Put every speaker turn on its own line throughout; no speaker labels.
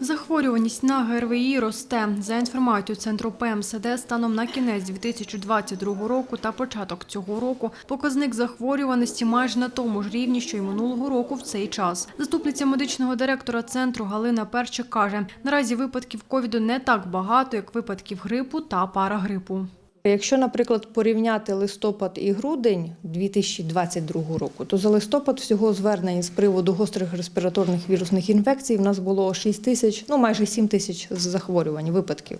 Захворюваність на ГРВІ росте. За інформацією Центру ПМСД, станом на кінець 2022 року та початок цього року показник захворюваності майже на тому ж рівні, що й минулого року в цей час. Заступниця медичного директора центру Галина Перчик каже, наразі випадків ковіду не так багато, як випадків грипу та парагрипу.
Якщо, наприклад, порівняти листопад і грудень 2022 року, то за листопад всього звернень з приводу гострих респіраторних вірусних інфекцій в нас було 6 тисяч, ну майже 7 тисяч захворювань, випадків.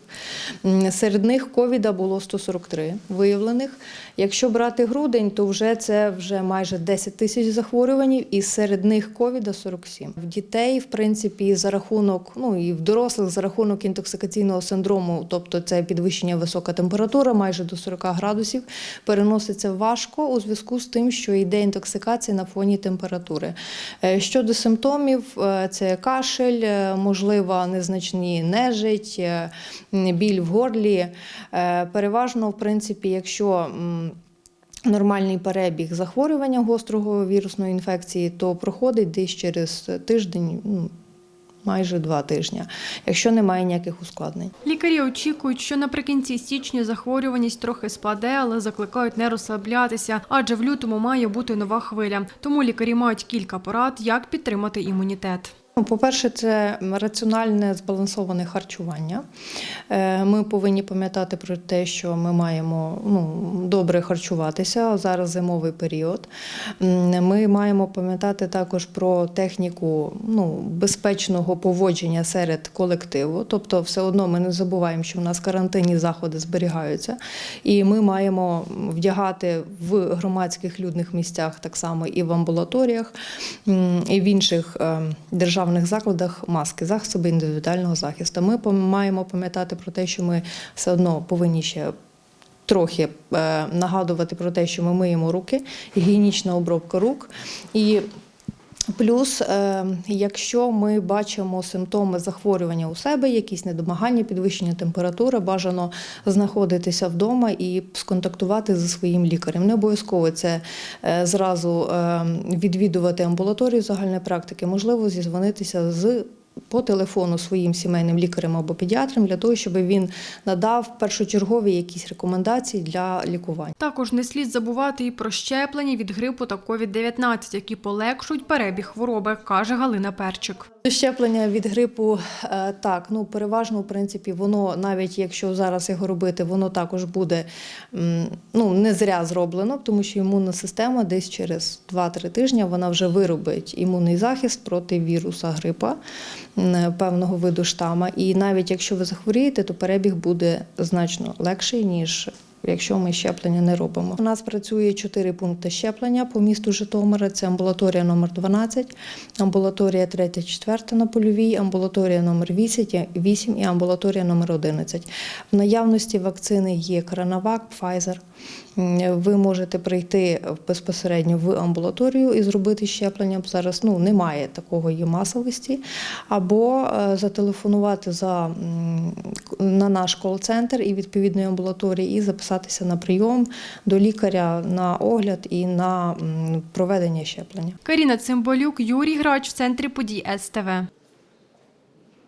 Серед них ковіда було 143 виявлених. Якщо брати грудень, то вже це вже майже 10 тисяч захворювань, і серед них ковіда 47. В дітей, в принципі, за рахунок, ну і в дорослих за рахунок інтоксикаційного синдрому, тобто це підвищення висока температура, майже до 40 градусів, переноситься важко у зв'язку з тим, що йде інтоксикація на фоні температури. Е, Щодо симптомів, е, це кашель, е, можлива незначні нежить, біль в горлі. Переважно, в принципі, якщо Нормальний перебіг захворювання гострого вірусної інфекції, то проходить десь через тиждень, ну, майже два тижні, якщо немає ніяких ускладнень.
Лікарі очікують, що наприкінці січня захворюваність трохи спаде, але закликають не розслаблятися, адже в лютому має бути нова хвиля. Тому лікарі мають кілька порад, як підтримати імунітет.
Ну, По-перше, це раціональне збалансоване харчування. Е, Ми повинні пам'ятати про те, що ми маємо ну, добре харчуватися зараз зимовий період. Ми маємо пам'ятати також про техніку ну, безпечного поводження серед колективу. Тобто, все одно ми не забуваємо, що в нас карантинні заходи зберігаються, і ми маємо вдягати в громадських людних місцях так само і в амбулаторіях, і в інших е, державних закладах маски, засоби індивідуального захисту. Ми маємо пам'ятати про те, що ми все одно повинні ще. Трохи е, нагадувати про те, що ми миємо руки, гігієнічна обробка рук. І плюс, е, якщо ми бачимо симптоми захворювання у себе, якісь недомагання, підвищення температури, бажано знаходитися вдома і сконтактувати зі своїм лікарем. Не обов'язково це е, зразу е, відвідувати амбулаторію загальної практики, можливо, зізвонитися з. По телефону своїм сімейним лікарем або педіатром для того, щоб він надав першочергові якісь рекомендації для лікування.
Також не слід забувати і про щеплення від грипу та COVID-19, які полегшують перебіг хвороби, каже Галина Перчик.
Щеплення від грипу е, так, ну переважно, в принципі, воно навіть якщо зараз його робити, воно також буде ну, не зря зроблено, тому що імунна система десь через 2-3 тижні вона вже виробить імунний захист проти віруса грипа певного виду штама. І навіть якщо ви захворієте, то перебіг буде значно легший, ніж якщо ми щеплення не робимо. У нас працює чотири пункти щеплення по місту Житомира. Це амбулаторія номер 12, амбулаторія 3, 4 на польовій, амбулаторія номер 8, 8 і амбулаторія номер 11. В наявності вакцини є Коронавак, Pfizer. Ви можете прийти безпосередньо в амбулаторію і зробити щеплення. Зараз ну, немає такої масовості. Або е, зателефонувати за, на наш кол-центр і відповідної амбулаторії і записатися на прийом до лікаря на огляд і на проведення щеплення.
Каріна Цимбалюк, Юрій Грач в центрі подій СТВ.